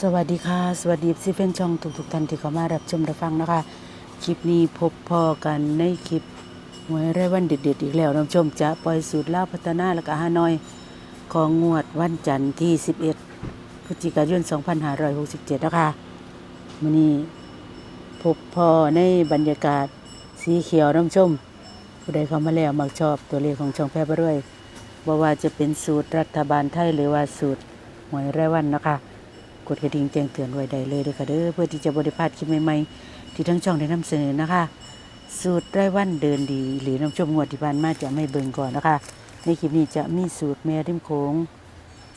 สวัสดีค่ะ สวัสดีซีเฟนช่องทุกๆท่านที่เข้ามารับชมรับฟังนะคะ คลิปนี้พบพอกันในคลิปหวยไรวันเด็ดๆอีกแล้วน้ำชมจะปล่อยสูตรล่าพัฒนาและก็ฮานอยของงวดวันจันทร์ที่ 11พฤศจิกายน 2567 นะคะมื้อนี้พบพอในบรรยากาศสีเขียวน้ำชม ผู้ใดเข้ามาแล้วมักชอบตัวเลขของช่องแพร่ไปด้วยบ่ว่าจะเป็นสูตรรัฐบาลไทยหรือว่าสูตรหวยไรวันนะคะ ดกระดิ่งแจ้งเตือนไว้ได้เลยเด้อค่ะเด้อเพื่อที่จะบริพลาดคลิปใหม่ๆที่ทั้งช่องได้นำเสนอนะคะ สูตรไร่วันเดินดี หรือน้ำชมงวดที่ผ่านมาจะไม่เบิ่งก่อนนะคะ ในคลิปนี้จะมีสูตรแม่ริมโขง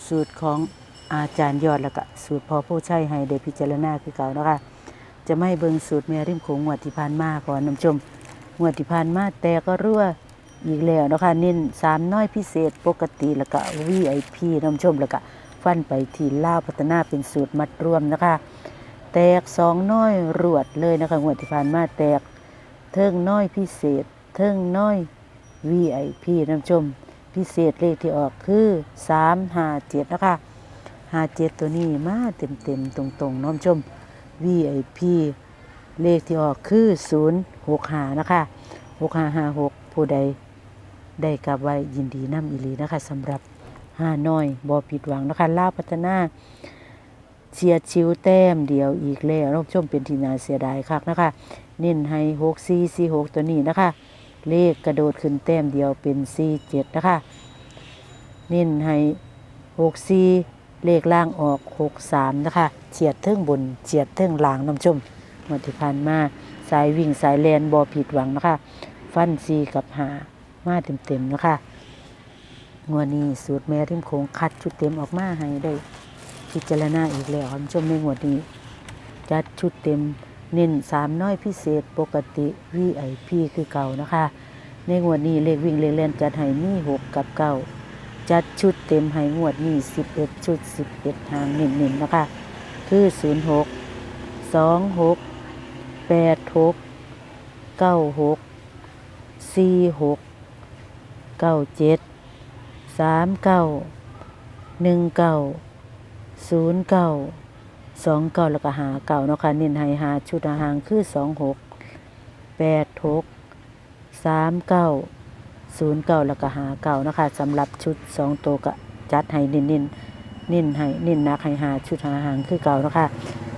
สูตรของอาจารย์ยอดแล้วก็สูตรพอผู้ใช้ให้ได้พิจารณาคือเก่านะคะ จะไม่เบิ่งสูตรแม่ริมโขงงวดที่ผ่านมาก่อนน้ำชมงวดที่ผ่านมาแต่ก็รั่วอีกแล้วนะคะเน้นสามน้อยพิเศษปกติแล้วก็ VIP น้ำชมแล้วก็ ฟันไปที่ล่าพัฒนาเป็นสูตรมัดรวมนะคะ แตกสองน้อยรวดเลยนะคะงวดที่ผ่านมาแตกเทิงน้อยพิเศษ เทิงน้อย VIP น้ำชม พิเศษเลขที่ออกคือสามห้าเจ็ดนะคะห้าเจ็ดตัวนี้มาเต็มเต็มๆตรงตรงๆน้ำชม VIP เลขที่ออกคือศูนย์หกหานะคะหกห้าห้าหกผู้ใดได้กลับไว้ยินดีน้ำอีหลีนะคะสำหรับ ห้าน้อยบอผิดหวังนะคะลาพัฒนาเชียชิวแต้มเดียวอีกแล้วน้องชมเป็นทีนาเสียดายคักนะคะ เน้นให้หกสี่สี่หกตัวนี้นะคะ เลขกระโดดขึ้นแต้มเดียวเป็นสี่เจ็ดนะคะ เน้นให้หกสี่เลขล่างออกหกสามนะคะเฉียดเทิงบนเฉียดเทิงล่างน้ำชมงวันที่ผ่านมาสายวิ่งสายแลนบอผิดหวังนะคะ ฟันซีกับหามาเต็มๆนะคะ งวดนี้สูตรแม่ริมโขงคัดชุดเต็มออกมาให้ได้พิจารณาอีกแล้วคุณผู้ชมในงวดนี้ จัดชุดเต็มเน้นสามน้อยพิเศษปกติ VIP คือเก่านะคะ ในงวดนี้เลขวิ่งเลขเล่นจัดให้มีหกกับเก้าจัดชุดเต็มให้งวดนี้สิบเอ็ดชุดสิบเอ็ดหางเน้นๆนะคะ คือศูนย์หกสองหกแปดหกเก้าหกสี่หกเก้าเจ็ด สามเก้าหนึ่งเก้าศูนย์เก้าสองเก้าแล้วก็หาเก้าเนาะค่ะเน้นให้หาชุดอาหารคือสองหกแปดหกสามเก้าศูนย์เก้าแล้วก็หาเก้านะคะสำหรับชุดสองตัวก็จัดให้เน้นเน้นเน้นให้เน้นนักให้หาชุดอาหารคือเก่านะคะ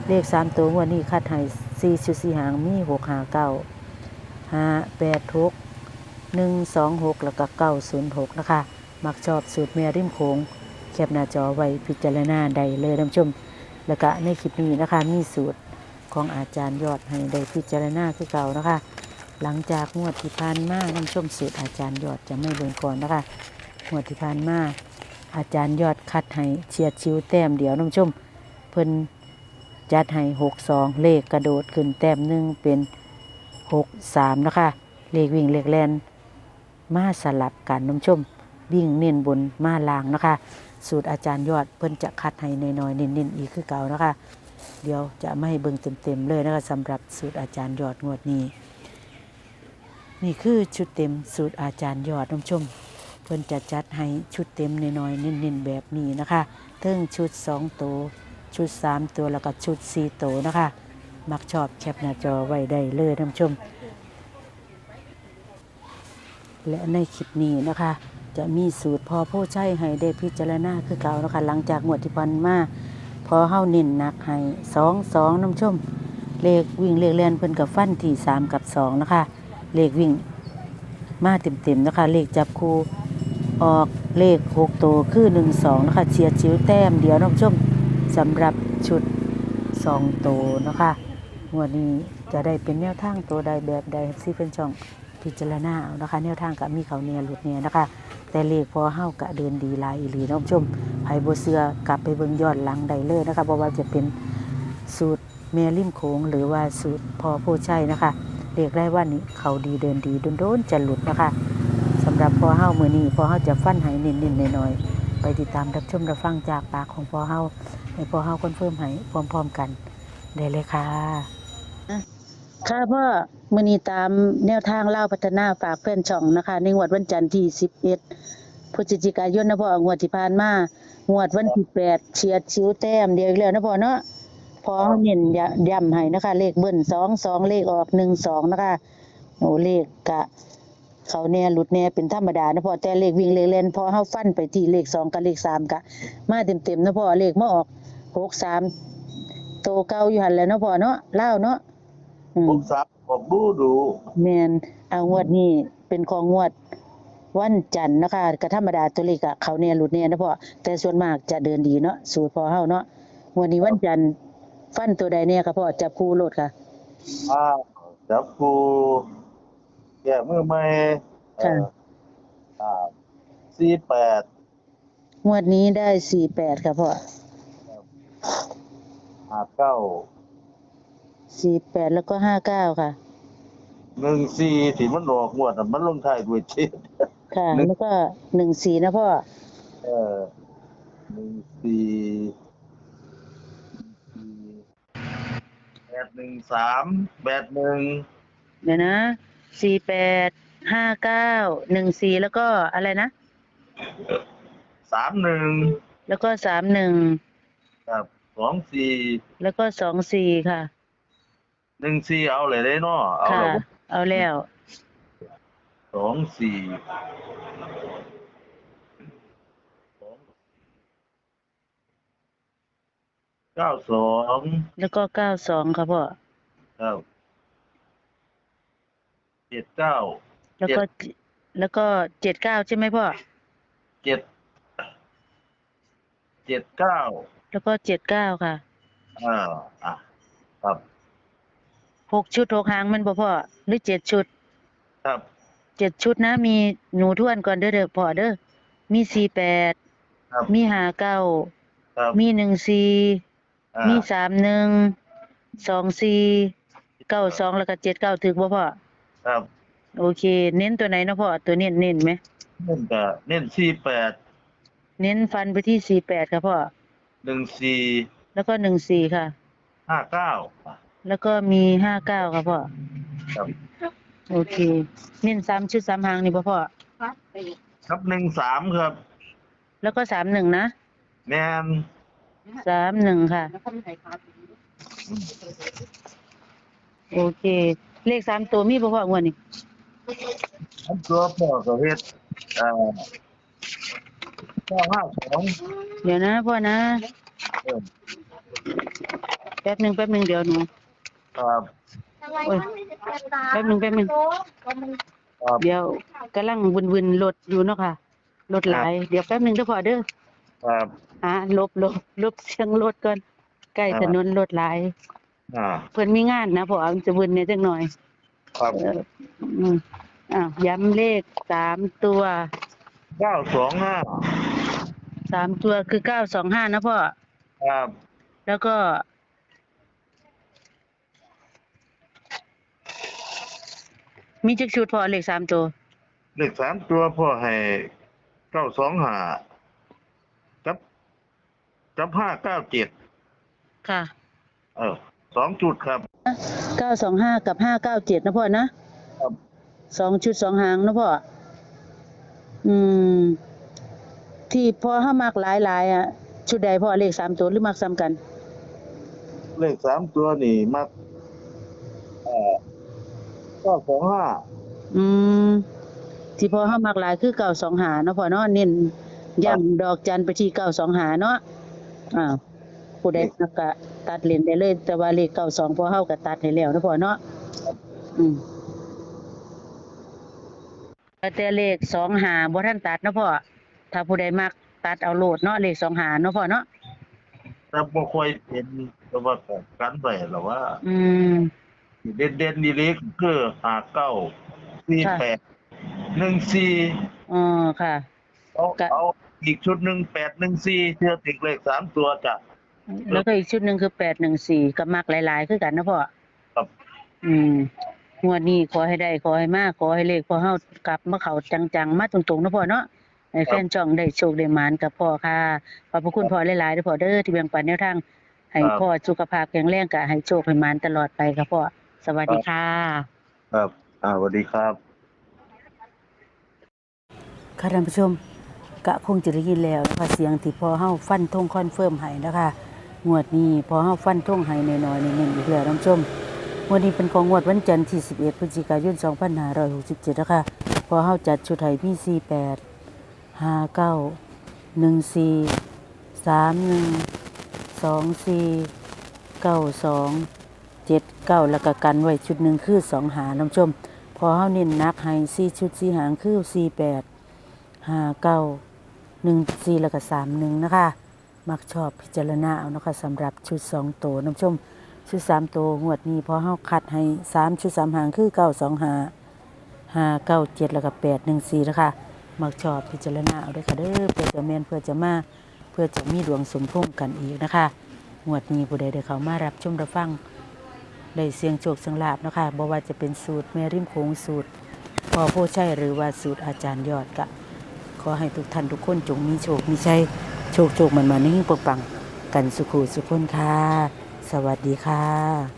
เลขสามตัววันนี้คัดให้สี่ชุดสี่หางมีหกหาเก้าห้าแปดหกหนึ่งสองหกแล้วก็เก้าศูนย์หกนะคะ มักชอบสูตรแม่ริมโขงแคบหน้าจอไว้พิจารณาใดเลยท่านชม แล้วก็ในคลิปนี้นะคะมีสูตรของอาจารย์ยอดให้ได้พิจารณาคือเก่านะคะ หลังจากงวดที่ผ่านมาท่านชมสูตรอาจารย์ยอดจะไม่เบิ่งก่อนนะคะงวดที่ผ่านมาอาจารย์ยอดคัดให้เฉียดชิวแต้มเดี๋ยวท่านชม เพิ่นจัดให้หกสองเลขกระโดดขึ้นแต้มหนึ่งเป็นหกสามนะคะ เลขวิ่งเลขแลนมาสลับกันน้ำชม วิ่งเน้นบนมาลางนะคะ สูตรอาจารย์ยอดเพิ่นจะคัดให้น้อยๆเน้นๆอีกคือเก่านะคะ เดี๋ยวจะไม่ให้เบิ่งเต็มๆเลยนะคะสำหรับสูตรอาจารย์ยอดงวดนี้ นี่คือชุดเต็มสูตรอาจารย์ยอดน้ำชม เพิ่นจะจัดให้ชุดเต็มน้อยๆเน้นๆแบบนี้นะคะเทิงชุดสองตัวชุดสามตัวแล้วก็ชุดสี่ตัวนะคะ มักชอบแคปหน้าจอไว้ได้เลยน้ำชม และในคลิปนี้นะคะ จะมีสูตรพอผู้ใช้ให้ได้พิจารณาคือเก่านะคะหลังจากงวดที่พันมาพอเฮาเน้นหนักให้สองสองน้ำชมเลขวิ่งเลขเล่นเพิ่นกับฟันที่สามกับสองนะคะเลขวิ่งมาเต็มๆนะคะเลขจับคูออกเลขหกตัวคือหนึ่งสองนะคะเฉียดชิวแต้มเดียวน้ำชมสำหรับชุดสองตัวนะคะงวดนี้จะได้เป็นแนวทางตัวใดแบบใดที่เป็นช่องพิจารณาเอานะคะแนวทางกับมีเขาเนียหลุดเนียนะคะ แต่เลขพอเฮากะเดินดีหลายอีหลีน้องชมไผบ่เสือกลับไปเบิ่งย้อนหลังได้เลยนะคะเพราว่าจะเป็นสูตรแม่ริมโขงหรือว่าสูตรพอผู้ใช้นะคะเลขได้ว่านี้เขาดีเดินดีโดนๆจะหลุดนะคะสำหรับพอเฮามือนี้พอเฮาจะฟันให้เน้นๆหน่อยๆไปติดตามรับชมรับฟังจากปากของพอเฮาให้พอเฮาคอนเฟิร์มให้พร้อมๆกันได้เลยค่ะค่ะพ่อ มือนี้ตามแนวทางเล่าพัฒนาฝากเพื่อนช่องนะคะ ในงวดวันจันทร์ที่ 11พฤศจิกายนนะพ่องวดที่ผ่านมางวดวันที่แปดเฉียดชิวแต้มเดียวอีกแล้วนะพ่อเนาะพอเฮาเน้นย้ำย้ำให้นะคะ เลขเบิ้ลสองสองเลขออกหนึ่งสองนะคะโอ้เลขกะ เขาแน่หลุดแน่เป็นธรรมดานะพ่อแต่เลขวิ่งเลขเล่นพอเฮาฟันไปที่เลขสองกับเลขสามกะ มาเต็มๆนะพ่อเลขมาออกหกสามโตเก่าอยู่หันแล้วนะพ่อเนาะเล่าเนาะอืผมมซั บผมดูดูแมนเอางวดนี้เป็นของงวด วันจันทร์นะคะก็ธรรมดาตัวเลขอะเขาเนี่ยหลุดเนี่ยนะพ่อแต่ส่วนมากจะเดินดีเนาะสูตรพอเฮาเนาะงวันนี้วันจันทร์ฟันตัวใดเนี่ยค่ะพ่อจับคู่โลดค่ะอ้าวจับครูแก่มือใหม่เอ่ออ่าสี่แปดงวดนี้ได้สี่แปดค่ะพ่อห้าเก้า สี่แปดแล้วก็ห้าเก้าค่ะ หนึ่งสี่ที่มันออกงวดน่ะมันลงท้ายด้วยเจ็ด ค่ะ หนึ่ง แล้วก็หนึ่งสี่นะพ่อ เออหนึ่งสี่แปดหนึ่งสามแปดหนึ่งเดี๋ยวนะสี่แปดห้าเก้าหนึ่งสี่แล้วก็อะไรนะ สามหนึ่งแล้วก็สามหนึ่งครับสองสี่แล้วก็สองสี่ค่ะ หนึ่งสี่เอาเลยได้เนาะเอาค่ะเลยเอาแล้ว สองสี่สองเก้าสองแล้วก็เก้าสองค่ะพ่อครับเจ็ดเก้า แล้วก็เจแล้วก็เจ็ดเก้าใช่ไหมพ่อ เจ็ดเจ็ดเก้าแล้วก็เจ็ดเก้าค่ะ อ่าอะครับ หกชุดหกหางมันบ่พ่อหรือเจ็ดชุดครับเจ็ดชุดนะ มีหนูทวนก่อนเด้อเด้อพ่อเด้อมีสี่แปดครับมีห้าเก้าครับมีหนึ่งสี่อ่ามีสามหนึ่งสองสี่เก้าสองแล้วก็เจ็ดเก้าถึกบ่พ่อครับโอเค เน้นตัวไหนเนาะพ่อตัวเน้นเน้นไหมเน้นกับเน้นสี่แปดเน้นฟันไปที่สี่แปดค่ะพ่อหนึ่งสี่แล้วก็หนึ่งสี่ค่ะห้าเก้า แล้วก็มีห้าเก้าค่ะพ่อ ครับ โอเค เน้นสามชุดสามหางนี่บ่พ่อ ครับหนึ่งสามครับ แล้วก็สามหนึ่งนะแมนสามหนึ่งค่ะ โอเค เลขสามตัวมีบ่พ่องวดนี่อันตัวพ่อก็เฮ็ดเอ่อเก้าห้าสองเดี๋ยวนะพ่อนะ เออแป๊บหนึ่งแป๊บหนึ่งเดี๋ยวหนู ครับโอ้ยแป๊บหนึ่งแป๊บหนึ่งครับเดี๋ยวกำลังวนๆรถอยู่เนาะค่ะรถหลายเดี๋ยวแป๊บหนึ่งเด้อพ่อเด้อครับ อ่าลบลบลบเสียงรถก่อนใกล้อ่า ถนนรถหลาย อ่าเพิ่นมีงานนะพ่อมันจะวนเนี่ยจักหน่อย ครับเอออืมอ้าวย้ำเลขสามตัวเก้าสองห้าสามตัวคือเก้าสองห้านะพ่อ ครับแล้วก็ มีจักชุดพ่อเลขสามตัว เลขสามตัวพ่อให้เก้าสองห้ากับกับห้าเก้าเจ็ดค่ะเออสองจุดครับเก้าสองห้ากับห้าเก้าเจ็ดนะพ่อนะครับสองชุดสองหางนะพ่ออืม ที่พ่อห้ามักหลายหลายๆอะ ชุดใดพ่อเลขสามตัวหรือมักซ้ำกัน เลขสามตัวนี่มักเอ่อเก้าสองห้าอืมที่พ่อห้ามักหลายคือเก้าสองหาเนาะพ่อเนาะเน้นย่ำดอกจันไปที่เก้าสองหาเนาะอ้าวผู้ใดมักกะตัดเลนได้เลย แต่ว่าเลขเก้าสองพ่อเฮาก็ตัดให้แล้วนะพ่อเนาะอืมแต่เลขสองหาบ่ทันตัดเนาะพ่อถ้าผู้ใดมักตัดเอาโลดเนาะเลขสองหาเนาะพ่อเนาะแต่บ่ค่อยเห็นแต่ว่าของกันไปหรอว่า อืม เด่นเด่นดีเล็กคือห้าเก้าสี่แปดหนึ่งสี่อ๋อค่ะ เอากะ เอาอีกชุดหนึ่งแปดหนึ่งสี่เชื่อติดเลขสามตัวจ้ะ แล้วก็อีกชุดหนึ่งคือแปดหนึ่งสี่ก็มักหลายๆ คือกันนะพ่อครับ อืมงวดนี้ขอให้ได้ขอให้มากขอให้เลขพอเฮากลับมาเขาจังๆ มาตรงๆนะพ่อเนาะให้แฟนจ่องได้โชคได้หมานกับพ่อค่ะขอบพระคุณพ่อหลายๆเด้อพ่อเด้อที่แบ่งปันแนวทางให้พ่อสุขภาพแข็งแรงกะให้โชคให้หมานตลอดไปครับพ่อ สวัสดีค่ะ ครับ อ่าสวัสดีครับ ค่ะท่านผู้ชมกะคงจะได้ยินแล้วนะคะเสียงที่พอเฮาฟันธงคอนเฟิร์มให้นะคะงวดนี้พอเฮาฟันธงให้น้อยๆนิ่งๆอีกแล้วท่านผู้ชมงวดนี้เป็นของงวดวันจันทร์ที่ 11พฤศจิกายน2567นะคะพอเฮาจัดชุดไทยมี48 59 14 31 24 92 เจ็ดเก้าแล้วก็กันไว้ชุดหนึ่งคือสองหาน้ำชม พอเฮาเน้นนักให้สี่ชุดสี่หางคือสี่แปดห้าเก้าหนึ่งสี่แล้วก็สามหนึ่งนะคะ มักชอบพิจารณาเอานะคะสำหรับชุดสองโตวน้ำชม ชุดสามโตวงวดนี้พอเฮาคัดให้สามชุดสามหางคือเก้าสองหาห้าเก้าเจ็ดแล้วก็แปดหนึ่งสี่นะคะมักชอบพิจารณาเอาด้วยค่ะเด้อเพื่อจะแมนเพื่อจะมาเพื่อจะมีดวงสมพงษ์กันอีกนะคะงวดนี้ผู้ใดได้เขามารับชมรับฟัง ได้เสียงโชคเสียงลาบนะคะบ่ว่าจะเป็นสูตรแม่ริมโขงสูตรพอโพชัยหรือว่าสูตรอาจารย์ยอดกะขอให้ทุกท่านทุกคนจงมีโชคมีชัยโชคโชคมันมานิ่งปังปังกันสุขุสุขคนค่ะ สวัสดีค่ะ